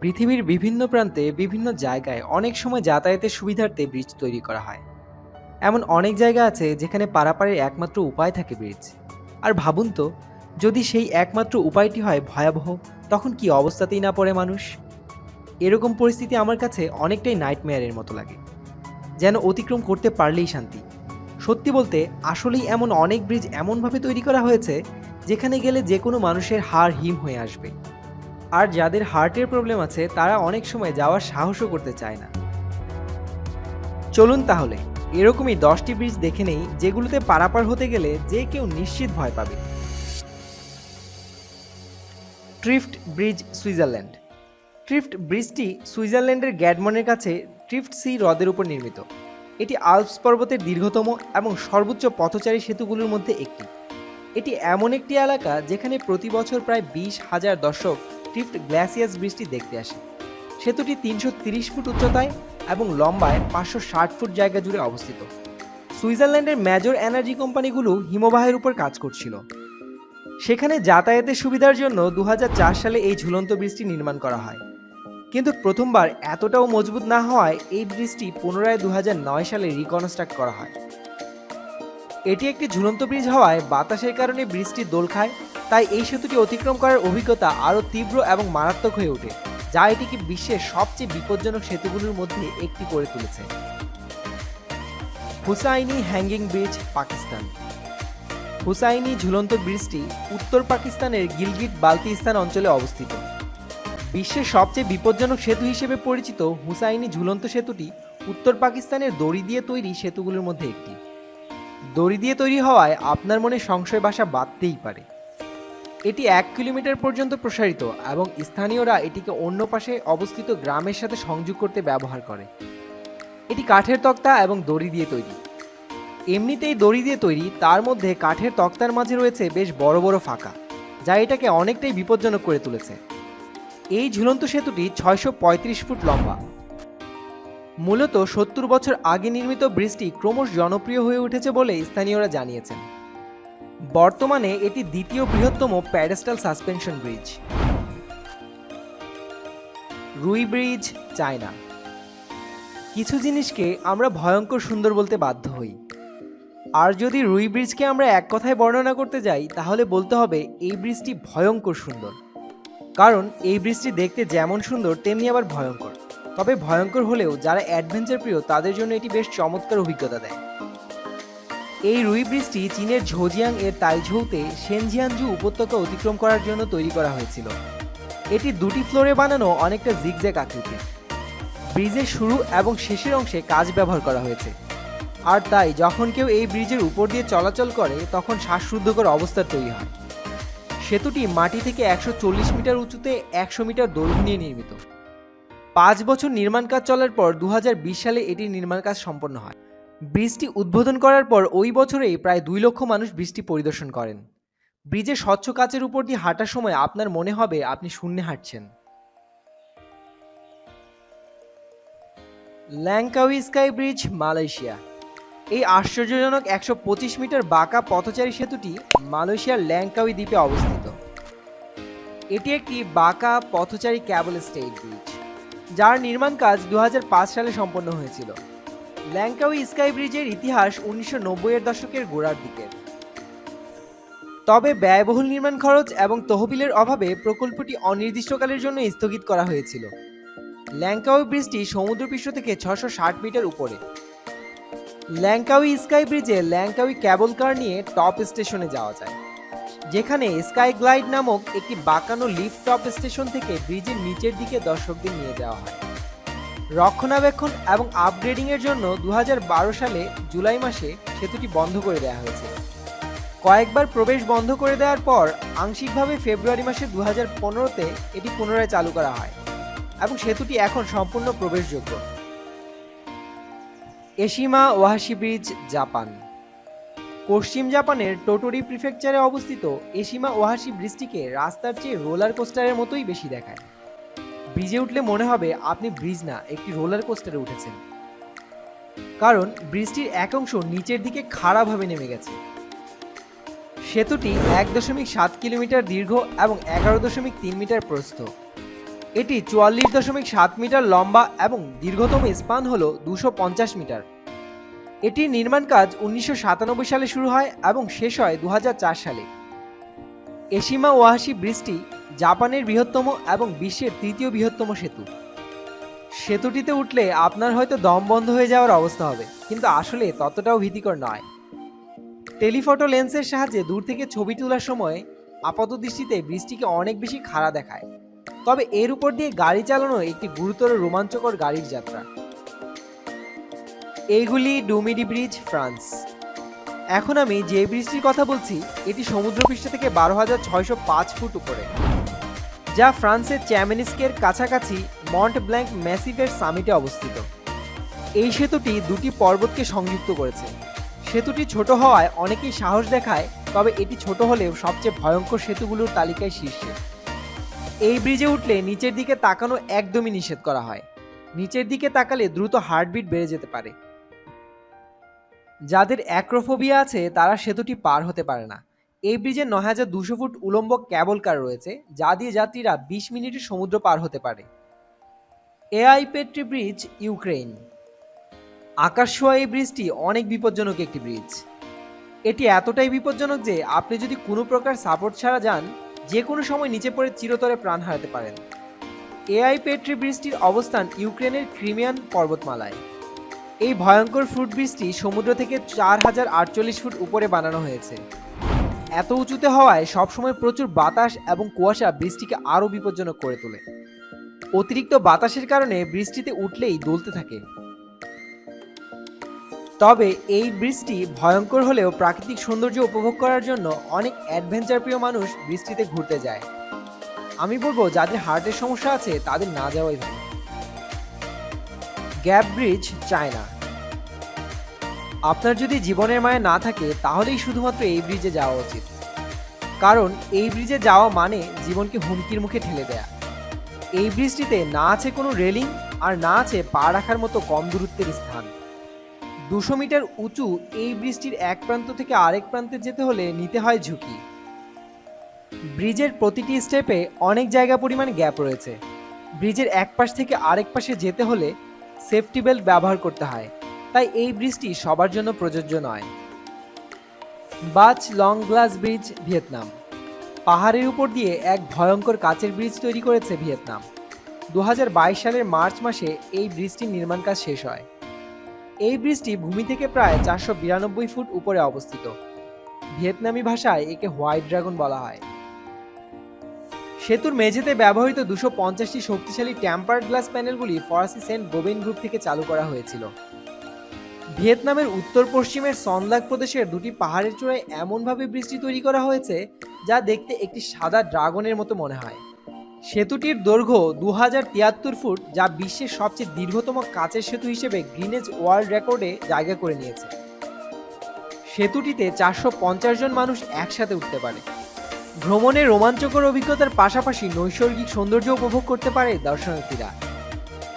পৃথিবীর বিভিন্ন প্রান্তে বিভিন্ন জায়গায় অনেক সময় যাতায়াতের সুবিধার্থে ব্রিজ তৈরি করা হয়। এমন অনেক জায়গা আছে যেখানে পারাপারের একমাত্র উপায় থাকে ব্রিজ আর ভাবুন তো, যদি সেই একমাত্র উপায়টি হয় ভয়াবহ, তখন কি অবস্থাতেই না পড়ে মানুষ? এরকম পরিস্থিতি আমার কাছে অনেকটাই নাইটমেয়ারের মতো লাগে। যেন অতিক্রম করতে পারলেই শান্তি। সত্যি বলতে, আসলেই এমন অনেক ব্রিজ এমনভাবে তৈরি করা হয়েছে, যেখানে গেলে যে কোনো মানুষের হাড় হিম হয়ে আসবে। আর যাদের হার্টের প্রবলেম আছে, তারা অনেক সময় যাওয়ার সাহসও করতে চায় না। চলুন তাহলে, এরকমই দশটি ব্রিজ দেখে নেই, যেগুলোতে পারাপার হতে গেলে যে কেউ নিশ্চিত ভয় পাবে। ট্রিফট ব্রিজ, সুইজারল্যান্ড। ট্রিফট ব্রিজটি সুইজারল্যান্ডের গ্যাডমনের কাছে ট্রিফট সি হ্রদের উপর নির্মিত। এটি আলপস পর্বতের দীর্ঘতম এবং সর্বোচ্চ পথচারী সেতুগুলোর মধ্যে একটি। এটি এমন একটি এলাকা যেখানে প্রতি বছর প্রায় বিশ হাজার দর্শক ট্রিফট গ্ল্যাসিয়াস ব্রিজটি দেখতে আসে। সেতুটি তিনশো ফুট উচ্চতায় এবং লম্বায় পাঁচশো ষাট ফুট জায়গা জুড়ে অবস্থিত। সুইজারল্যান্ডের মেজর এনার্জি কোম্পানিগুলো হিমবাহের উপর কাজ করছিল। সেখানে যাতায়াতের সুবিধার জন্য দু হাজার চার সালে এই ঝুলন্ত ব্রিজটি নির্মাণ করা হয়। কিন্তু প্রথমবার এতটাও মজবুত না হওয়ায় এই ব্রিজটি পুনরায় দু হাজার নয় সালে রিকনস্ট্রাক্ট করা হয়। এটি একটি ঝুলন্ত ব্রিজ হওয়ায় বাতাসের কারণে ব্রিজটি দোল খায়, তাই এই সেতুটি অতিক্রম করার অভিজ্ঞতা আরও তীব্র এবং মারাত্মক হয়ে ওঠে, যা এটিকে বিশ্বের সবচেয়ে বিপজ্জনক সেতুগুলোর মধ্যে একটি করে তুলেছে। Hussaini hanging bridge, Pakistan. Husaini ঝুলন্ত ব্রিজটি উত্তর পাকিস্তানের গিলগিট বালতিস্তান অঞ্চলে অবস্থিত। বিশ্বের সবচেয়ে বিপজ্জনক সেতু হিসেবে পরিচিত হুসাইনি ঝুলন্ত সেতুটি উত্তর পাকিস্তানের দড়ি দিয়ে তৈরি সেতুগুলোর মধ্যে একটি। দড়ি দিয়ে তৈরি হওয়ায় আপনার মনে সংশয় বাসা বাঁধতেই পারে। এটি এক কিলোমিটার পর্যন্ত প্রসারিত এবং স্থানীয়রা এটিকে অন্য পাশে অবস্থিত গ্রামের সাথে সংযোগ করতে ব্যবহার করে। এটি কাঠের তক্তা এবং দড়ি দিয়ে তৈরি। এমনিতেই দড়ি দিয়ে তৈরি, তার মধ্যে কাঠের তক্তার মাঝে রয়েছে বেশ বড় বড় ফাঁকা, যা এটাকে অনেকটাই বিপজ্জনক করে তুলেছে। এই ঝুলন্ত সেতুটি ছয়শো পঁয়ত্রিশ ফুট লম্বা। মূলত সত্তর বছর আগে নির্মিত ব্রিজটি ক্রমশ জনপ্রিয় হয়ে উঠেছে বলে স্থানীয়রা জানিয়েছেন। বর্তমানে এটি দ্বিতীয় বৃহত্তম pedestal suspension bridge. Ruyi bridge, China. কিছু জিনিসকে আমরা ভয়ঙ্কর সুন্দর বলতে বাধ্য হই। আর যদি রুই ব্রিজকে আমরা এক কথায় বর্ণনা করতে যাই, তাহলে বলতে হবে এই ব্রিজটি ভয়ঙ্কর সুন্দর। কারণ এই ব্রিজটি দেখতে যেমন সুন্দর, তেমনি আবার ভয়ঙ্কর। তবে ভয়ঙ্কর হলেও যারা অ্যাডভেঞ্চার প্রিয়, তাদের জন্য এটি বেশ চমৎকার অভিজ্ঞতা দেয়। এই রুই ব্রিজটি চীনের ঝোজিয়াং এর তাইঝৌতে সেনজিয়ানজু উপত্যকা অতিক্রম করার জন্য তৈরি করা হয়েছিল। এটি দুটি ফ্লোরে বানানো অনেকটা জিগজ্যাগ আকৃতির। ব্রিজের শুরু এবং শেষের অংশে কাজ ব্যবহার করা হয়েছে। আর তাই যখন কেউ এই ব্রিজের উপর দিয়ে চলাচল করে, তখন শ্বাসরুদ্ধকর অবস্থা তৈরি হয়। সেতুটি মাটি থেকে একশো চল্লিশ মিটার উঁচুতে একশো মিটার দৈর্ঘ্য নিয়ে নির্মিত। পাঁচ বছর নির্মাণ কাজ চলার পর দু হাজার বিশ সালে এটির নির্মাণ কাজ সম্পন্ন হয়। ব্রিজটি উদ্বোধন করার পর ওই বছরেই প্রায় দুই লক্ষ মানুষ ব্রিজটি পরিদর্শন করেন। ব্রিজের স্বচ্ছ কাচের উপর দিয়ে হাঁটার সময় আপনার মনে হবে আপনি শূন্যে হাঁটছেন। Langkawi sky bridge, Malaysia. এই আশ্চর্যজনক একশো পঁচিশ মিটার বাঁকা পথচারী সেতুটি মালয়েশিয়ার ল্যাংকাউই দ্বীপে অবস্থিত। এটি একটি বাঁকা পথচারী ক্যাবল স্টেট ব্রিজ। যার নির্মাণ কাজ দু হাজার পাঁচ সালে সম্পন্ন হয়েছিল। ল্যাংকাউই স্কাই ব্রিজের ইতিহাস উনিশশো এর দশকের গোড়ার দিকের তবে ব্যয়বহুল নির্মাণ খরচ এবং তহবিলের অভাবে প্রকল্পটি অনির্দিষ্টকালের জন্য স্থগিত করা হয়েছিল। ল্যাংকাউই ব্রিজটি সমুদ্রপৃষ্ঠ থেকে ছশো ষাট মিটার উপরে। ল্যাংকাউই স্কাই ব্রিজে ল্যাংকাউই ক্যাবল কার নিয়ে টপ স্টেশনে যাওয়া যায়। যেখানে স্কাই গ্লাইড নামক একটি বাঁকানো লিফট টপ স্টেশন থেকে ব্রিজের নিচের দিকে দর্শকদের নিয়ে যাওয়া হয়। রক্ষণাবেক্ষণ এবং আপগ্রেডিং এর জন্য দু হাজার বারো সালে জুলাই মাসে সেতুটি বন্ধ করে দেওয়া হয়েছে। কয়েকবার প্রবেশ বন্ধ করে দেওয়ার পর আংশিকভাবে ফেব্রুয়ারি মাসে দু হাজার পনেরোতে এটি পুনরায় চালু করা হয় এবং সেতুটি এখন সম্পূর্ণ প্রবেশযোগ্য। Eshima Ohashi bridge, Japan. পশ্চিম জাপানের টোটোরি প্রিফেকচারে অবস্থিত এশিমা ওয়াহাশি ব্রিজটিকে রাস্তার চেয়ে রোলার কোস্টারের মতোই বেশি দেখায়। ব্রিজে উঠলে মনে হবে আপনি ব্রিজ না, একটি রোলার কোস্টারে উঠেছেন। কারণ ব্রিজটির এক অংশ নিচের দিকে খাড়াভাবে নেমে গেছে। সেতুটি এক দশমিক সাত কিলোমিটার দীর্ঘ এবং এগারো দশমিক তিন মিটার প্রস্থ। এটি চুয়াল্লিশ দশমিক সাত মিটার লম্বা এবং দীর্ঘতম স্পান হল দুশো পঞ্চাশ মিটার। এটির নির্মাণ কাজ উনিশশো সাতানব্বই সালে শুরু হয় এবং শেষ হয় দু হাজার চার সালে। এশিমা ওয়াহাশি ব্রিজটি জাপানের বৃহত্তম এবং বিশ্বের তৃতীয় বৃহত্তম সেতু। সেতুটিতে উঠলে আপনার হয়তো দম বন্ধ হয়ে যাওয়ার অবস্থা হবে, কিন্তু আসলে ততটাও ভীতিকর নয়। টেলিফটো লেন্সের সাহায্যে দূর থেকে ছবি তোলার সময় আপাত দৃষ্টিতে বৃষ্টিকে অনেক বেশি খাড়া দেখায়। তবে এর উপর দিয়ে গাড়ি চালানো একটি গুরুতর রোমাঞ্চকর গাড়ির যাত্রা। এইগুলি ডুমিডি ব্রিজ, ফ্রান্স। এখন আমি যে ব্রিজটির কথা বলছি, এটি সমুদ্রপৃষ্ঠ থেকে বারো হাজার ছয়শো পাঁচ ফুট উপরে, যা ফ্রান্সের চ্যামেনিস্কের কাছাকাছি মন্ট ব্ল্যাঙ্ক ম্যাসিভের সামিটে অবস্থিত। এই সেতুটি দুটি পর্বতকে সংযুক্ত করেছে। সেতুটি ছোট হওয়ায় অনেকেই সাহস দেখায়, তবে এটি ছোট হলেও সবচেয়ে ভয়ঙ্কর সেতুগুলোর তালিকায় শীর্ষে। এই ব্রিজে উঠলে নিচের দিকে তাকানো একদমই নিষেধ করা হয়। নিচের দিকে তাকালে দ্রুত হার্টবিট বেড়ে যেতে পারে। যাদের অ্যাক্রোফোবিয়া আছে, তারা সেতুটি পার হতে পারে না। এই ব্রিজে নয় হাজার দুশো ফুট উলম্ব ক্যাবল কার রয়েছে, যা দিয়ে যাত্রীরা বিশ মিনিটে সমুদ্র পার হতে পারে। এআই পেট্রি ব্রিজ ইউক্রেন আকাশ ছোঁয়া এই ব্রিজটি অনেক বিপজ্জনক একটি ব্রিজ। এটি এতটাই বিপজ্জনক যে, আপনি যদি কোনো প্রকার সাপোর্ট ছাড়া যান, যে কোনো সময় নিচে পড়ে চিরতরে প্রাণ হারাতে পারেন। এআই পেট্রি ব্রিজটির অবস্থান ইউক্রেনের ক্রিমিয়ান পর্বতমালায়। এই ভয়ঙ্কর ফুট ব্রিজটি সমুদ্র থেকে চার হাজার আটচল্লিশ ফুট উপরে বানানো হয়েছে। এত উঁচুতে হওয়ায় সবসময় প্রচুর বাতাস এবং কুয়াশা বৃষ্টিকে আরও বিপজ্জনক করে তোলে। অতিরিক্ত বাতাসের কারণে বৃষ্টিতে উঠলেই দোলতে থাকে। তবে এই বৃষ্টি ভয়ঙ্কর হলেও প্রাকৃতিক সৌন্দর্য উপভোগ করার জন্য অনেক অ্যাডভেঞ্চার প্রিয় মানুষ বৃষ্টিতে ঘুরতে যায়। আমি বলব, যাদের হার্টের সমস্যা আছে, তাদের না যাওয়াই ভালো। Gap bridge, China. আপনার যদি জীবনের মায়া না থাকে, তাহলেই শুধুমাত্র এই ব্রিজে যাওয়া উচিত। কারণ এই ব্রিজে যাওয়া মানে জীবনকে হুমকির মুখে ঠেলে দেয়া। এই ব্রিজটিতে না আছে কোনো রেলিং আর না আছে পা রাখার মতো কম দূরত্বের স্থান। দুশো মিটার উঁচু এই ব্রিজটির এক প্রান্ত থেকে আরেক প্রান্তে যেতে হলে নিতে হয় ঝুঁকি। ব্রিজের প্রতিটি স্টেপে অনেক জায়গা পরিমাণ গ্যাপ রয়েছে। ব্রিজের এক পাশ থেকে আরেক পাশে যেতে হলে সেফটি বেল্ট ব্যবহার করতে হয়। তাই এই ব্রিজটি সবার জন্য প্রযোজ্য নয়। বাচ লং গ্লাস ব্রিজ, ভিয়েতনাম। পাহাড়ের উপর দিয়ে এক ভয়ঙ্কর কাচের ব্রিজ তৈরি করেছে ভিয়েতনাম। দু হাজার বাইশ সালের মার্চ মাসে এই ব্রিজটির নির্মাণ কাজ শেষ হয়। এই ব্রিজটি ভূমি থেকে প্রায় চারশো বিরানব্বই ফুট উপরে অবস্থিত। ভিয়েতনামি ভাষায় একে হোয়াইট ড্রাগন বলা হয়। সেতুর মেঝেতে ব্যবহৃত দুশো পঞ্চাশটি শক্তিশালী ট্যাম্পার্ড গ্লাস প্যানেলগুলি ফরাসি সেন্ট গোবেন গ্রুপ থেকে চালু করা হয়েছিল। ভিয়েতনামের উত্তর পশ্চিমের সনলাক প্রদেশের দুটি পাহাড়ের চূড়ায় এমনভাবে বৃষ্টি তৈরি করা হয়েছে, যা দেখতে একটি সাদা ড্রাগনের মতো মনে হয়। সেতুটির দৈর্ঘ্য দু ফুট, যা বিশ্বের সবচেয়ে দীর্ঘতম কাচের সেতু হিসেবে গ্রিনেজ ওয়ার্ল্ড রেকর্ডে জায়গা করে নিয়েছে। সেতুটিতে চারশো পঞ্চাশ জন মানুষ একসাথে উঠতে পারে। ভ্রমণের রোমাঞ্চকর অভিজ্ঞতার পাশাপাশি নৈসর্গিক সৌন্দর্য উপভোগ করতে পারে দর্শনার্থীরা।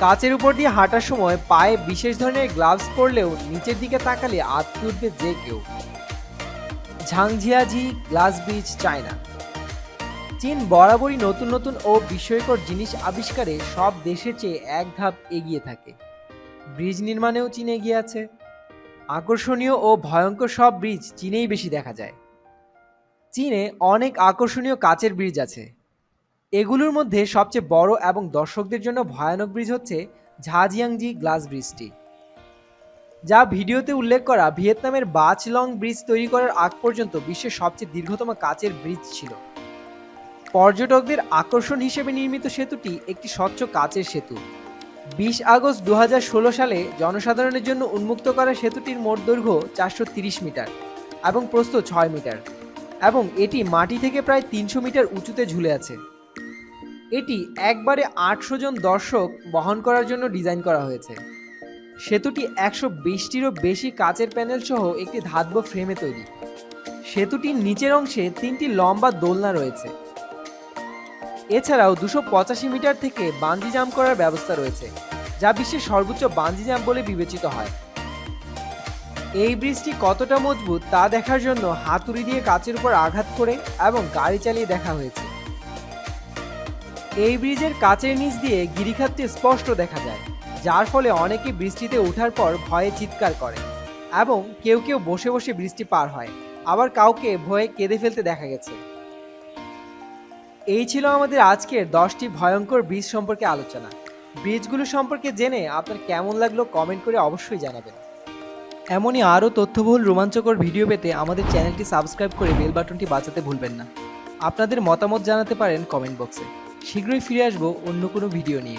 কাচের উপর দিয়ে হাঁটার সময় পায়ে বিশেষ ধরনের গ্লাভস পরলেও নিচের দিকে তাকালে আটকে উঠবে যে কেউ। Zhangjiajie, glass bridge, China. চীন বরাবরই নতুন নতুন ও বিস্ময়কর জিনিস আবিষ্কারে সব দেশের চেয়ে এক ধাপ এগিয়ে থাকে। ব্রিজ নির্মাণেও চীন এগিয়ে আছে। আকর্ষণীয় ও ভয়ঙ্কর সব ব্রিজ চীনেই বেশি দেখা যায়। চীনে অনেক আকর্ষণীয় কাচের ব্রিজ আছে। এগুলোর মধ্যে সবচেয়ে বড় এবং দর্শকদের জন্য ভয়ানক ব্রিজ হচ্ছে ঝাজিয়াংজি গ্লাস ব্রিজটি। যা ভিডিওতে উল্লেখ করা ভিয়েতনামের বাচলং ব্রিজ তৈরি করার আগ পর্যন্ত বিশ্বের সবচেয়ে দীর্ঘতম কাচের ব্রিজ ছিল। পর্যটকদের আকর্ষণ হিসেবে নির্মিত সেতুটি একটি স্বচ্ছ কাচের সেতু। বিশ আগস্ট দু হাজার ষোলো সালে জনসাধারণের জন্য উন্মুক্ত করা সেতুটির মোট দৈর্ঘ্য চারশো মিটার এবং প্রস্থ ছয় মিটার। এবং এটি মাটি থেকে প্রায় তিনশো মিটার উঁচুতে ঝুলে আছে। এটি একবারে আটশো জন দর্শক বহন করার জন্য ডিজাইন করা হয়েছে। সেতুটি একশো বিশটিরও বেশি কাচের প্যানেল সহ একটি ধাতব ফ্রেমে তৈরি। সেতুটির নিচের অংশে তিনটি লম্বা দোলনা রয়েছে। এছাড়াও দুশো পঁচাশি মিটার থেকে বাঞ্জি জাম্প করার ব্যবস্থা রয়েছে, যা বিশ্বের সর্বোচ্চ বাঞ্জি জাম্প বলে বিবেচিত হয়। এই ব্রিজটি কতটা মজবুত তা দেখার জন্য হাতুড়ি দিয়ে কাচের উপর আঘাত করে এবং গাড়ি চালিয়ে দেখা হয়েছে। এই ব্রিজের কাচের নিচ দিয়ে গিরিখাতটি স্পষ্ট দেখা যায়, যার ফলে অনেকে বৃষ্টিতে ওঠার পর ভয়ে চিৎকার করে এবং কেউ কেউ বসে বসে বৃষ্টি পার হয়, আবার কাউকে ভয়ে কেঁদে ফেলতে দেখা গেছে। এই ছিল আমাদের আজকের দশটি ভয়ঙ্কর ব্রিজ সম্পর্কে আলোচনা। ব্রিজগুলো সম্পর্কে জেনে আপনার কেমন লাগল কমেন্ট করে অবশ্যই জানাবেন। এমনই আরও তথ্যবহুল রোমাঞ্চকর ভিডিও পেতে আমাদের চ্যানেলটি সাবস্ক্রাইব করে বেল বাটনটি বাঁচাতে ভুলবেন না। আপনাদের মতামত জানাতে পারেন কমেন্ট বক্সে। শীঘ্রই ফিরে আসব অন্য কোনো ভিডিও নিয়ে।